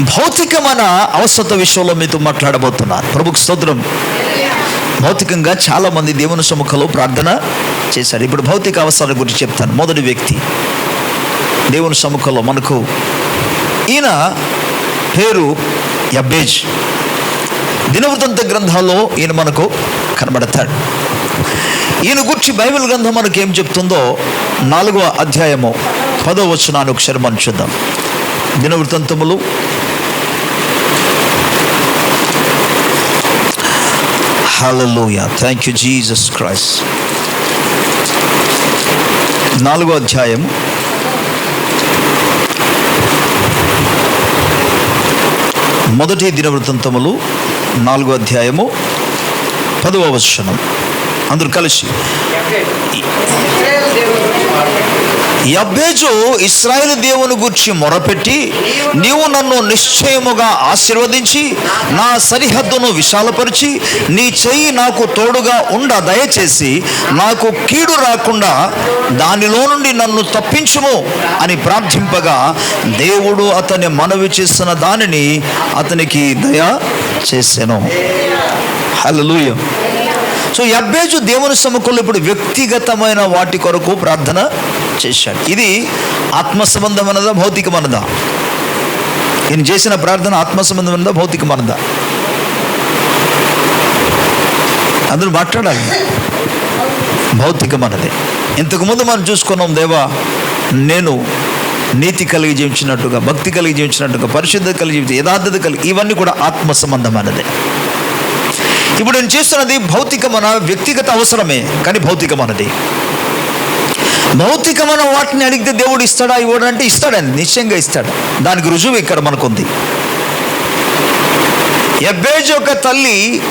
భౌతికమైన అవసరత విషయంలో మీతో మాట్లాడబోతున్నాను. ప్రభుకు స్తోత్రం. భౌతికంగా చాలామంది దేవుని సముఖంలో ప్రార్థన చేశారు. ఇప్పుడు భౌతిక అవసరాల గురించి చెప్తాను. మొదటి వ్యక్తి దేవుని సముఖంలో మనకు ఈయన పేరు యబ్బేజ్ దినవృతంత గ్రంథాల్లో ఈయన మనకు కనబడతాడు. ఈయన గురించి బైబిల్ గ్రంథం మనకు ఏం చెప్తుందో నాలుగవ అధ్యాయము పదో వచనాన్ని ఒకసారి మనం చూద్దాం. దినవృత్తంతములు hallelujah thank you Jesus Christ నాలుగో అధ్యాయం. మొదటి దినవృత్తంతములు నాలుగో అధ్యాయము పదవ వచనం. అందరూ కలిసి ఇశ్రాయేలు దేవుని గురించి మాట్లాడు. యబ్బేజు ఇస్రాయేల్ దేవుని గురించి మొరపెట్టి నీవు నన్ను నిశ్చయముగా ఆశీర్వదించి నా సరిహద్దును విశాలపరిచి నీ చెయ్యి నాకు తోడుగా ఉండ దయచేసి నాకు కీడు రాకుండా దానిలో నుండి నన్ను తప్పించుము అని ప్రార్థింపగా దేవుడు అతని మనవి చేసిన దానిని అతనికి దయ చేశాను హల్లెలూయా. సో యబ్బేజు దేవుని సముఖంలో ఇప్పుడు వ్యక్తిగతమైన వాటి కొరకు ప్రార్థన చేశాడు. ఇది ఆత్మ సంబంధమైనదా భౌతికమైనదా? నేను చేసిన ప్రార్థన ఆత్మ సంబంధమైనదా భౌతికమైనదా? అందరూ మాట్లాడాలి. భౌతికమైనదే. ఇంతకుముందు మనం చూసుకున్నాం దేవా నేను నీతి కలిగి జీవించినట్టుగా భక్తి కలిగి జీవించినట్టుగా పరిశుద్ధత కలిగి జీవించి యథార్థత కలిగి ఇవన్నీ కూడా ఆత్మ సంబంధమైనదే ఇప్పుడు నేను చేస్తున్నది భౌతికమైన వ్యక్తిగత అవసరమే కానీ భౌతికమైనది. భౌతికమైన వాటిని అడిగితే దేవుడు ఇస్తాడా ఇవ్వడంటే ఇస్తాడండి నిశ్చయంగా ఇస్తాడు. దానికి రుజువు ఇక్కడ మనకుంది. ఎబ్బేజ్ యొక్క తల్లి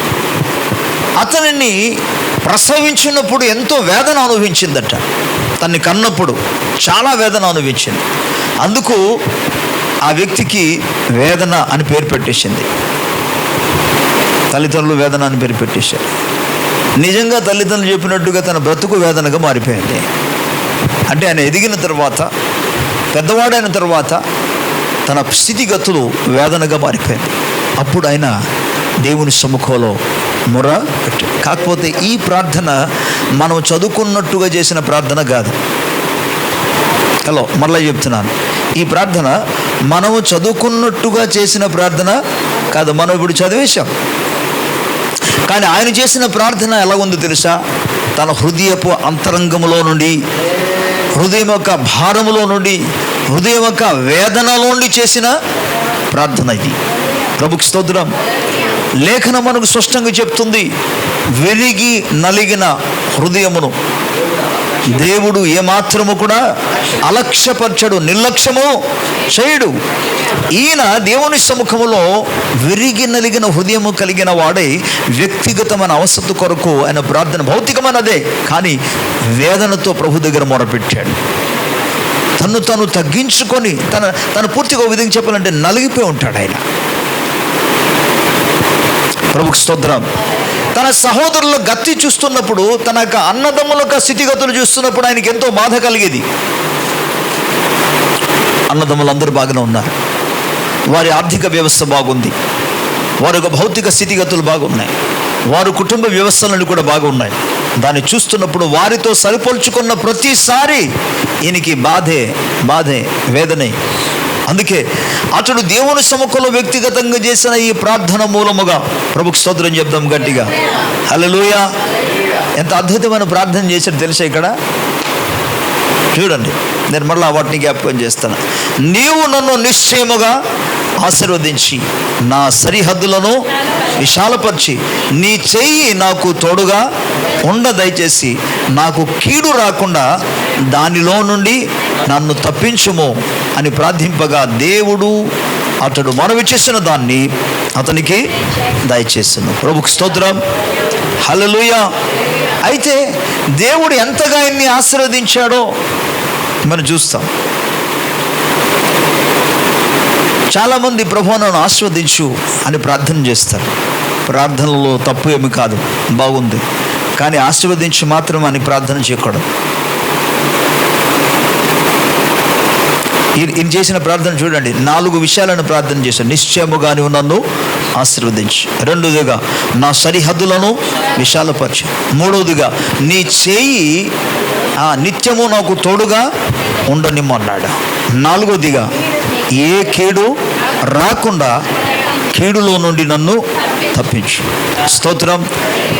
అతనిని ప్రసవించినప్పుడు ఎంతో వేదన అనుభవించిందట. తన్ని కన్నప్పుడు చాలా వేదన అనుభవించింది. అందుకు ఆ వ్యక్తికి వేదన అని పేరు పెట్టేసింది. తల్లిదండ్రులు వేదన అని పేరు పెట్టేశారు. నిజంగా తల్లిదండ్రులు చెప్పినట్టుగా తన బ్రతుకు వేదనగా మారిపోయింది. అంటే ఆయన ఎదిగిన తర్వాత పెద్దవాడైన తర్వాత తన స్థితిగతులు వేదనగా మారిపోయింది. అప్పుడు ఆయన దేవుని సముఖంలో మొర పెట్టాడు కాకపోతే ఈ ప్రార్థన మనం చదువుకున్నట్టుగా చేసిన ప్రార్థన కాదు. హలో మరలా చెప్తున్నాను. ఈ ప్రార్థన మనము చదువుకున్నట్టుగా చేసిన ప్రార్థన కాదు. మనం ఇప్పుడు చదివేశాం. కానీ ఆయన చేసిన ప్రార్థన ఎలా ఉందో తెలుసా? తన హృదయపు అంతరంగములో నుండి హృదయం యొక్క భారములో నుండి హృదయం యొక్క వేదనలో నుండి చేసిన ప్రార్థన ఇది. ప్రభుకి స్తోత్రం. లేఖనం మనకు స్పష్టంగా చెప్తుంది వెలిగి నలిగిన హృదయమును. దేవుడు ఏమాత్రము కూడా అలక్ష్యపరచడు నిర్లక్ష్యము చేయడు. ఈయన దేవుని సముఖములో విరిగి నలిగిన హృదయము కలిగిన వాడే వ్యక్తిగతమైన అవసరత కొరకు ఆయన ప్రార్థన భౌతికమైనదే కానీ వేదనతో ప్రభు దగ్గర మొరపెట్టాడు. తను తను తగ్గించుకొని తన తను పూర్తిగా విధంగా చెప్పాలంటే నలిగిపోయి ఉంటాడు ఆయన. ప్రభుకు స్తోత్రం. తన సహోదరుల గత్తి చూస్తున్నప్పుడు తన యొక్క అన్నదమ్ముల యొక్క స్థితిగతులు చూస్తున్నప్పుడు ఆయనకి ఎంతో బాధ కలిగేది. అన్నదమ్ములు అందరూ బాగానే ఉన్నారు. వారి ఆర్థిక వ్యవస్థ బాగుంది. వారి యొక్క భౌతిక స్థితిగతులు బాగున్నాయి. వారు కుటుంబ వ్యవస్థలను కూడా బాగున్నాయి. దాన్ని చూస్తున్నప్పుడు వారితో సరిపోల్చుకున్న ప్రతిసారి ఈయనకి బాధే బాధే వేదనే. అందుకే అతడు దేవుని సముఖంలో వ్యక్తిగతంగా చేసిన ఈ ప్రార్థన మూలముగా ప్రభుకు స్తోత్రం చెప్దాం గట్టిగా. హల్లెలూయా. ఎంత అద్భుతమైన ప్రార్థన చేశాడు తెలుసా ఇక్కడ? చూడండి. నేను మళ్ళీ వాటిని జ్ఞాపకం చేస్తాను. నీవు నన్ను నిశ్చయముగా ఆశీర్వదించి నా సరిహద్దులను విశాలపరిచి నీ చెయ్యి నాకు తోడుగా ఉండ దయచేసి నాకు కీడు రాకుండా దానిలో నుండి నన్ను తప్పించుము అని ప్రార్థింపగా దేవుడు అతడు మనవి చేసిన దాన్ని అతనికి దయచేసాను. ప్రభుకు స్తోత్రం. హలలుయ అయితే దేవుడు ఎంతగా ఆయన్ని ఆశీర్వదించాడో మనం చూస్తాం. చాలామంది ప్రభు నన్ను ఆస్వాదించు అని ప్రార్థన చేస్తారు. ప్రార్థనలో తప్పు ఏమి కాదు బాగుంది. కానీ ఆశీర్వదించి మాత్రం అని ప్రార్థన చేయకూడదు. ఈయన చేసిన ప్రార్థన చూడండి. నాలుగు విషయాలను ప్రార్థన చేశాను నిశ్చయముగా నీవు నన్ను ఆశీర్వదించి. రెండోదిగా నా సరిహద్దులను విశాలపరచు. మూడవదిగా నీ చేయి ఆ, నిత్యము నాకు తోడుగా ఉండనిమ్మన్నాడు. నాలుగోదిగా ఏ కీడు రాకుండా కీడులో నుండి నన్ను తప్పించు. స్తోత్రం.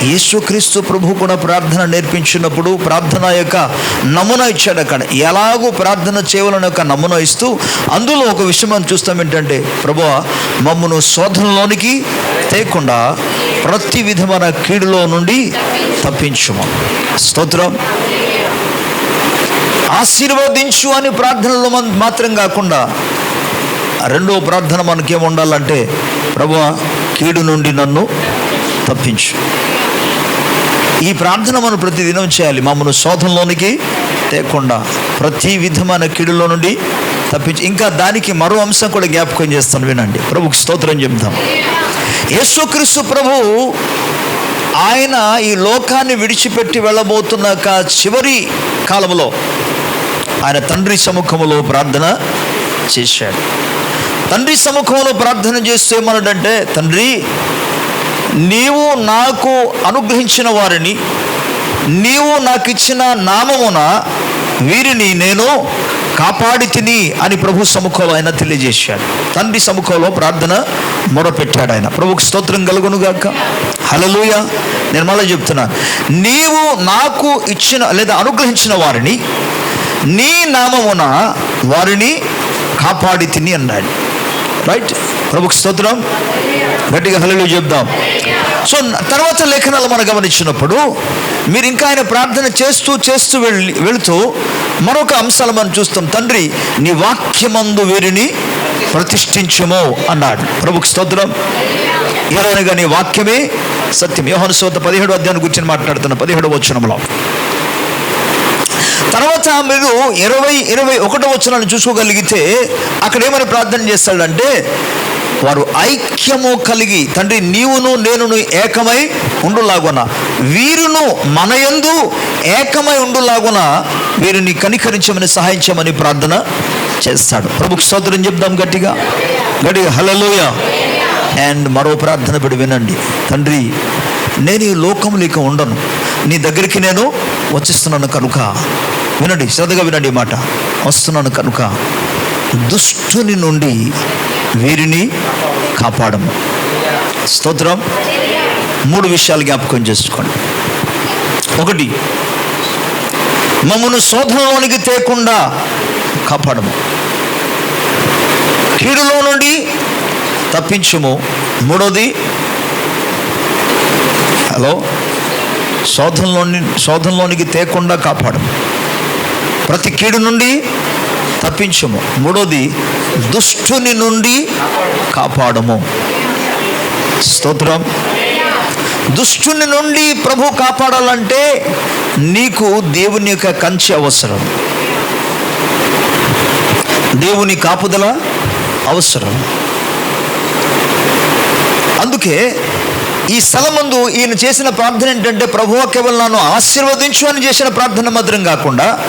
యేసుక్రీస్తు ప్రభు కూడా ప్రార్థన నేర్పించినప్పుడు ప్రార్థన యొక్క నమూనా ఇచ్చాడు అక్కడ. ఎలాగూ ప్రార్థన చేయాలని యొక్క నమూనా ఇస్తూ అందులో ఒక విషయం మనం చూస్తాం ఏంటంటే ప్రభు మమ్మను శోధనలోనికి తేకుండా ప్రతి విధమైన కీడులో నుండి తప్పించుము. స్తోత్రం. ఆశీర్వదించు అని ప్రార్థనలో మాత్రం కాకుండా రెండో ప్రార్థన మనకేం ఉండాలంటే ప్రభు కీడు నుండి నన్ను తప్పించు. ఈ ప్రార్థన మనం ప్రతిదినం చేయాలి. మమ్మల్ని శోధంలోనికి తేకుండా ప్రతి విధమైన కీడులో నుండి తప్పించి. ఇంకా దానికి మరో అంశం కూడా జ్ఞాపకం చేస్తాను వినండి. ప్రభుకి స్తోత్రం చెప్తాం యేసుక్రీస్తు ప్రభు ఆయన ఈ లోకాన్ని విడిచిపెట్టి వెళ్ళబోతున్న చివరి కాలంలో ఆయన తండ్రి సముఖములో ప్రార్థన చేశాడు. తండ్రి సముఖంలో ప్రార్థన చేస్తే ఏమన్నాడంటే తండ్రి నీవు నాకు అనుగ్రహించిన వారిని నీవు నాకు ఇచ్చిన నామమున వీరిని నేను కాపాడి తిని అని ప్రభు సముఖంలో ఆయన తెలియజేశాడు. తండ్రి సముఖంలో ప్రార్థన మొరపెట్టాడు ఆయన. ప్రభుకు స్తోత్రం కలుగునుగాక హలలుయ నేను మళ్ళీ చెప్తున్నాను నీవు నాకు ఇచ్చిన లేదా అనుగ్రహించిన వారిని నీ నామమున వారిని కాపాడి తిని అన్నాడు. రైట్ ప్రభుకు స్తోత్రం. గట్టిగా హలో చెప్దాం. సో తర్వాత లేఖనాలు మనం గమనించినప్పుడు మీరు ఇంకా ఆయన ప్రార్థన చేస్తూ చేస్తూ వెళ్ళి వెళుతూ మరొక అంశాలు మనం చూస్తాం. తండ్రి నీ వాక్యమందు వీరిని ప్రతిష్ఠించము అన్నాడు. ప్రభుకు స్తోత్రం. ఎవరైనా నీ వాక్యమే సత్యం. యోహను సోత పదిహేడు అధ్యాయం గురించి మాట్లాడుతున్న పదిహేడు వచ్చినంలో తర్వాత మీరు ఇరవై ఇరవై ఒకటో వచ్చినాన్ని చూసుకోగలిగితే అక్కడ ఏమని ప్రార్థన చేస్తాడంటే వారు ఐక్యము కలిగి తండ్రి నీవును నేనును ఏకమై ఉండులాగున. వీరును మనయందు ఏకమై ఉండులాగున వీరిని కనికరించమని సహాయించమని ప్రార్థన చేస్తాడు. ప్రభుకు స్తోత్రం చెప్దాం గట్టిగా. గట్టిగా హలలోయ అండ్ మరో ప్రార్థన పడి వినండి. తండ్రి నేను ఈ లోకంలో ఇక ఉండను. నీ దగ్గరికి నేను వచ్చిస్తున్నాను కనుక. వినండి శ్రద్ధగా వినండి మాట. వస్తున్నాను కనుక దుష్టుని నుండి వీరిని కాపాడము. స్తోత్రం. మూడు విషయాలు జ్ఞాపకం చేసుకోండి. ఒకటి మమ్మను శోధనలోనికి తేకుండా కాపాడము. కీడులో నుండి తప్పించుము. మూడోది హలో శోధనలోని శోధనలోనికి తేకుండా కాపాడము. ప్రతి కీడు నుండి తప్పించము. మూడోది దుష్టుని నుండి కాపాడము. స్తోత్రం. దుష్టుని నుండి ప్రభు కాపాడాలంటే నీకు దేవుని యొక్క కంచె అవసరం. దేవుని కాపుదల అవసరం. అందుకే ఈ స్థలమందు ఈయన చేసిన ప్రార్థన ఏంటంటే ప్రభువ కేవలం నన్ను ఆశీర్వదించు అని చేసిన ప్రార్థన మాత్రం కాకుండా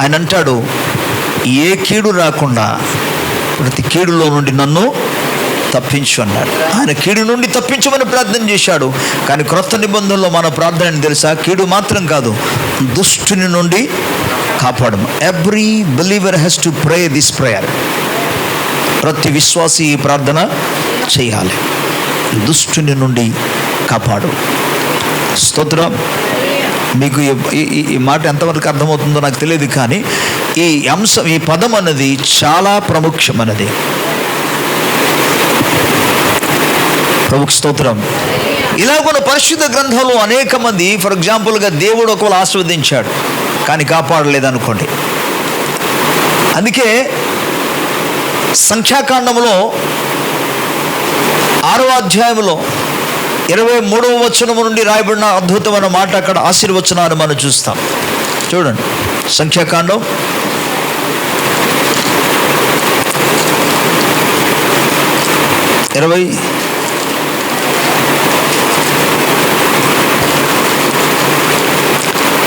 ఆయన అంటాడు ఏ కీడు రాకుండా ప్రతి కీడులో నుండి నన్ను తప్పించు అన్నాడు. ఆయన కీడు నుండి తప్పించమని ప్రార్థన చేశాడు. కానీ క్రొత్త నిబంధనలో మన ప్రార్థన తెలుసా? కీడు మాత్రం కాదు దుష్టుని నుండి కాపాడము. Every believer has to pray this prayer ప్రతి విశ్వాసి ఈ ప్రార్థన చేయాలి. దుష్టుని నుండి కాపాడు. స్తోత్రం. మీకు ఈ- మాట ఎంతవరకు అర్థమవుతుందో నాకు తెలియదు కానీ ఈ అంశం ఈ పదం అన్నది చాలా ప్రాముఖ్యమైనది ప్రభుకు స్తోత్రం. ఇలా కొన్ని పరిశుద్ధ గ్రంథంలో అనేక మంది ఫర్ ఎగ్జాంపుల్గా దేవుడు ఒకవేళ ఆస్వాదించాడు కానీ కాపాడలేదు అనుకోండి అందుకే సంఖ్యాకాండంలో ఆరో అధ్యాయంలో ఇరవై మూడవ వచనము నుండి రాయబడిన అద్భుతమైన మాట అక్కడ ఆశీర్వచనాన్ని మనం చూస్తాం. చూడండి. సంఖ్యాకాండం. ఇరవై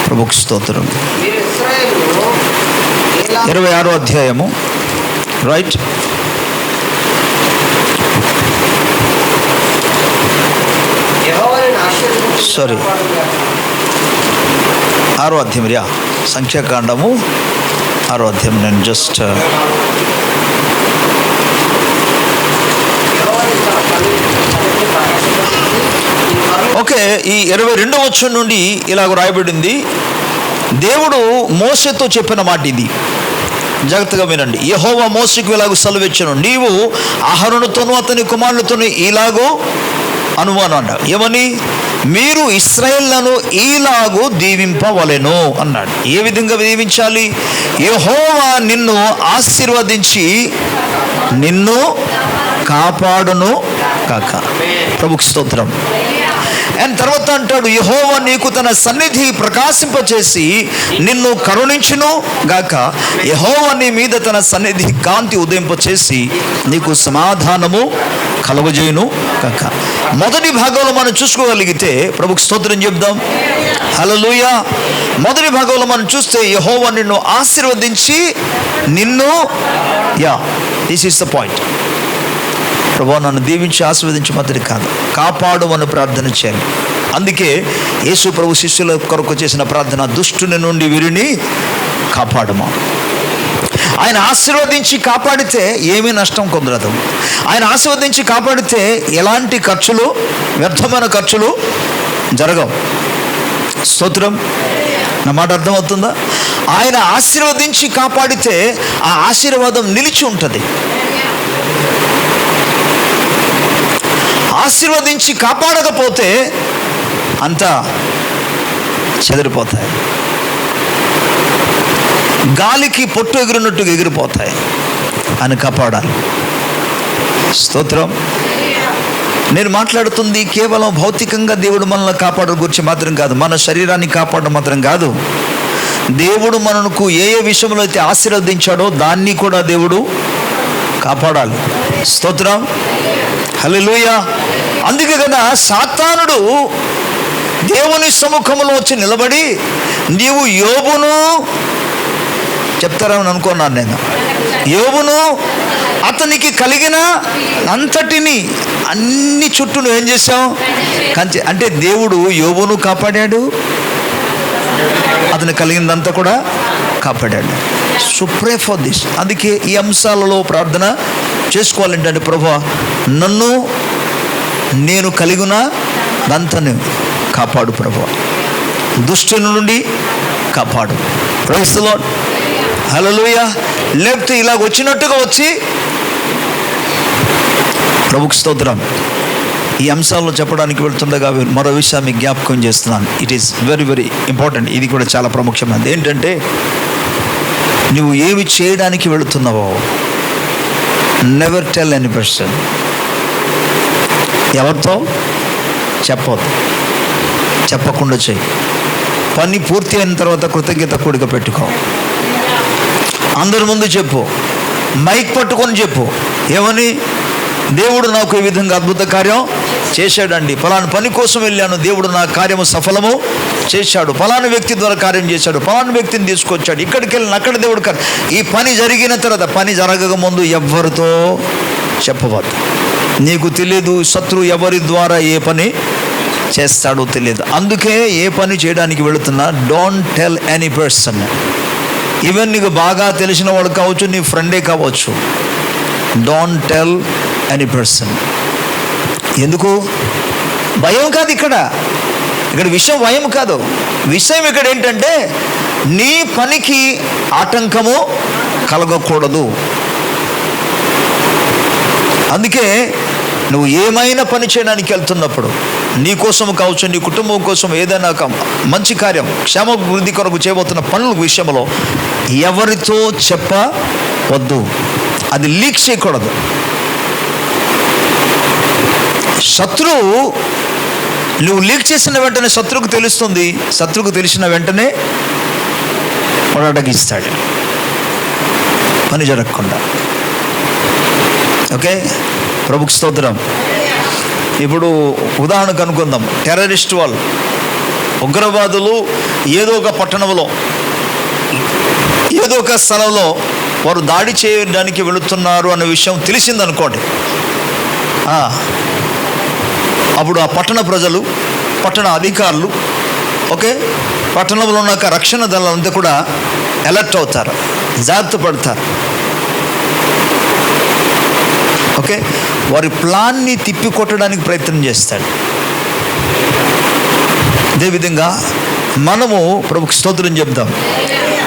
ప్రభుకు స్తోత్రం. ఇరవై ఆరో అధ్యాయము. రైట్. సారీ ఆరో అధ్యాయం యా. సంఖ్యాకాండము ఆరో అధ్యాయం. నేను జస్ట్ uh, ఓకే ఈ ఇరవై రెండో వచ్చం నుండి ఇలాగ రాయబడింది. దేవుడు మోసతో చెప్పిన మాట ఇది. జాగ్రత్తగా వినండి. యహోవ మోసకు ఇలాగ సెలవిచ్చను నీవు అహరునితోనూ అతని కుమారులతోనూ ఇలాగో అనుమానం అంట ఏమని? మీరు ఇస్రాయేళ్ళను ఈలాగూ దీవింపవలెను అన్నాడు. ఏ విధంగా దీవించాలి? యహోవా నిన్ను ఆశీర్వదించి నిన్ను కాపాడును కాక. ప్రముఖ స్తోత్రం. అండ్ తర్వాత అంటాడు యహోవా నీకు తన సన్నిధి ప్రకాశింపచేసి నిన్ను కరుణించును గాక. యహోవా నీ మీద తన సన్నిధి కాంతి ఉదయింపచేసి నీకు సమాధానము కలవజేయును కాక. మొదటి భాగంలో మనం చూసుకోగలిగితే ప్రభుకు స్తోత్రం చెప్దాం. హల్లెలూయ. మొదటి భాగంలో మనం చూస్తే యహోవ నిన్ను ఆశీర్వదించి నిన్ను yeah this is the point ప్రభు నన్ను దీవించి ఆశీర్వదించి మాత్రమే కాదు కాపాడు అని ప్రార్థన చేయాలి అందుకే యేసు ప్రభు శిష్యుల కొరకు చేసిన ప్రార్థన దుష్టుని నుండి వీరిని కాపాడమా. ఆయన ఆశీర్వదించి కాపాడితే ఏమీ నష్టం కుదరదు. ఆయన ఆశీర్వదించి కాపాడితే ఎలాంటి ఖర్చులు వ్యర్థమైన ఖర్చులు జరగవు. స్తోత్రం. నా మాట అర్థమవుతుందా? ఆయన ఆశీర్వదించి కాపాడితే ఆ ఆశీర్వాదం నిలిచి ఉంటుంది. ఆశీర్వదించి కాపాడకపోతే అంతా చెదిరిపోతాయి. గాలికి పొట్టు ఎగిరినట్టుగా ఎగిరిపోతాయి. అని కాపాడాలి. స్తోత్రం. నేను మాట్లాడుతుంది కేవలం భౌతికంగా దేవుడు మనల్ని కాపాడడం గురించి మాత్రం కాదు. మన శరీరాన్ని కాపాడడం మాత్రం కాదు. దేవుడు మనకు ఏ ఏ విషయంలో అయితే ఆశీర్వదించాడో దాన్ని కూడా దేవుడు కాపాడాలి. స్తోత్రం. హలోయ అందుకే కదా సాతానుడు దేవుని సముఖంలో వచ్చి నిలబడి నీవు యోబును చెప్తారని అనుకున్నాను నేను. యోగును అతనికి కలిగిన అంతటిని అన్ని చుట్టూ నువ్వు ఏం చేసావు కంచె అంటే దేవుడు యోగును కాపాడాడు. అతను కలిగిందంతా కూడా కాపాడాడు. సుప్రే ఫర్ దిస్ అందుకే ఈ అంశాలలో ప్రార్థన చేసుకోవాలంటే ప్రభా. నన్ను నేను కలిగిన దంతను కాపాడు ప్రభా. దుష్టుని నుండి కాపాడు. ప్రైస్లో హలలుయ లేకపోతే ఇలాగ వచ్చినట్టుగా వచ్చి ప్రభుకు స్తోత్రం. ఈ అంశాల్లో చెప్పడానికి వెళ్తుండగా మరో విషయాన్ని జ్ఞాపకం చేస్తున్నాను. It is very very important ఇది కూడా చాలా ప్రాముఖ్యమైనది. ఏంటంటే నువ్వు ఏమి చేయడానికి వెళుతున్నావో నెవర్ టెల్ ఎనీ పర్సన్ ఎవరితో? చెప్పవద్దు చెప్పకుండా చెయ్యి. పని పూర్తి అయిన తర్వాత కృతజ్ఞత కూడిక పెట్టుకో. అందరి ముందు చెప్పు. మైక్ పట్టుకొని చెప్పు. ఏమని? దేవుడు నాకు ఈ విధంగా అద్భుత కార్యం చేశాడండి. ఫలాని పని కోసం వెళ్ళాను. దేవుడు నా కార్యము సఫలము చేశాడు. ఫలాని వ్యక్తి ద్వారా కార్యం చేశాడు. ఫలాని వ్యక్తిని తీసుకొచ్చాడు. ఇక్కడికి వెళ్ళిన అక్కడ దేవుడు కార్యం ఈ పని జరిగిన తర్వాత పని జరగక ముందు ఎవ్వరితో చెప్పవద్దు. నీకు తెలియదు శత్రువు ఎవరి ద్వారా ఏ పని చేస్తాడో తెలియదు అందుకే ఏ పని చేయడానికి వెళుతున్నా don't tell any person even నీకు బాగా తెలిసిన వాడు కావచ్చు నీ ఫ్రెండే కావచ్చు. డోంట్ టెల్ ఎనీ పర్సన్ ఎందుకు? భయం కాదు ఇక్కడ. ఇక్కడ విషయం భయం కాదు. విషయం ఇక్కడ ఏంటంటే నీ పనికి ఆటంకము కలగకూడదు. అందుకే నువ్వు ఏమైనా పని చేయడానికి వెళ్తున్నప్పుడు నీ కోసం కావచ్చు నీ కుటుంబం కోసం ఏదైనా ఒక మంచి కార్యం క్షేమాభివృద్ధి కొరకు చేయబోతున్న పనుల విషయంలో ఎవరితో చెప్పవద్దు. అది లీక్ చేయకూడదు. శత్రువు నువ్వు లీక్ చేసిన వెంటనే శత్రువుకు తెలుస్తుంది. శత్రువుకు తెలిసిన వెంటనే వాడు పని జరగకుండా. ఓకే? ప్రభుకి స్తోత్రం. ఇప్పుడు ఉదాహరణకు అనుకుందాం టెర్రరిస్ట్ వాళ్ళు. ఉగ్రవాదులు ఏదో ఒక పట్టణంలో ఏదో ఒక స్థలంలో వారు దాడి చేయడానికి వెళుతున్నారు అనే విషయం తెలిసిందనుకోండి. అప్పుడు ఆ పట్టణ ప్రజలు పట్టణ అధికారులు ఓకే? పట్టణంలో ఉన్న రక్షణ దళాలంతా కూడా అలర్ట్ అవుతారు జాగ్రత్త పడతారు. ఓకే? వారి ప్లాన్ని తిప్పి కొట్టడానికి ప్రయత్నం చేస్తాడు. అదేవిధంగా మనము ప్రభుకి స్తోత్రం చెప్దాం.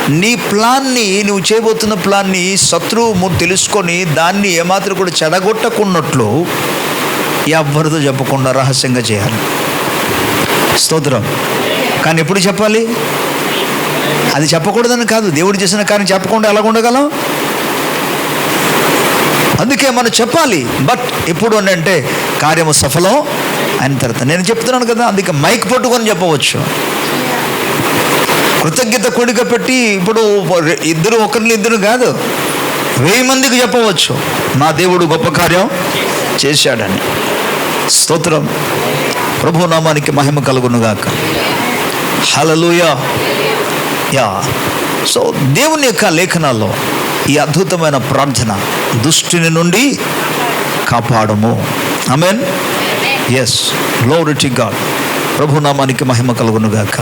నీ ప్లాన్ని నువ్వు చేయబోతున్న ప్లాన్ని శత్రువు తెలుసుకొని దాన్ని ఏమాత్రం కూడా చెడగొట్టకున్నట్లు ఎవ్వరితో చెప్పకుండా రహస్యంగా చేయాలి. స్తోత్రం. కానీ ఎప్పుడు చెప్పాలి? అది చెప్పకూడదని కాదు. దేవుడు చేసిన కానీ చెప్పకుండా ఎలా ఉండగలం? అందుకే మనం చెప్పాలి. బట్ ఎప్పుడు అని అంటే కార్యము సఫలం అయిన తర్వాత. నేను చెప్తున్నాను కదా అందుకే మైక్ పట్టుకొని చెప్పవచ్చు. కృతజ్ఞత కొడుక పెట్టి ఇప్పుడు ఇద్దరు ఒకరిని ఇద్దరు కాదు వెయ్యి మందికి చెప్పవచ్చు. నా దేవుడు గొప్ప కార్యం చేశాడని. స్తోత్రం. ప్రభు నామానికి మహిమ కలుగునుగాక. హలలుయా యా సో దేవుని యొక్క లేఖనాల్లో ఈ అద్భుతమైన ప్రార్థన దుష్టిని నుండి కాపాడము. Amen yes glory to God ప్రభు నామానికి మహిమ కలుగునుగాక.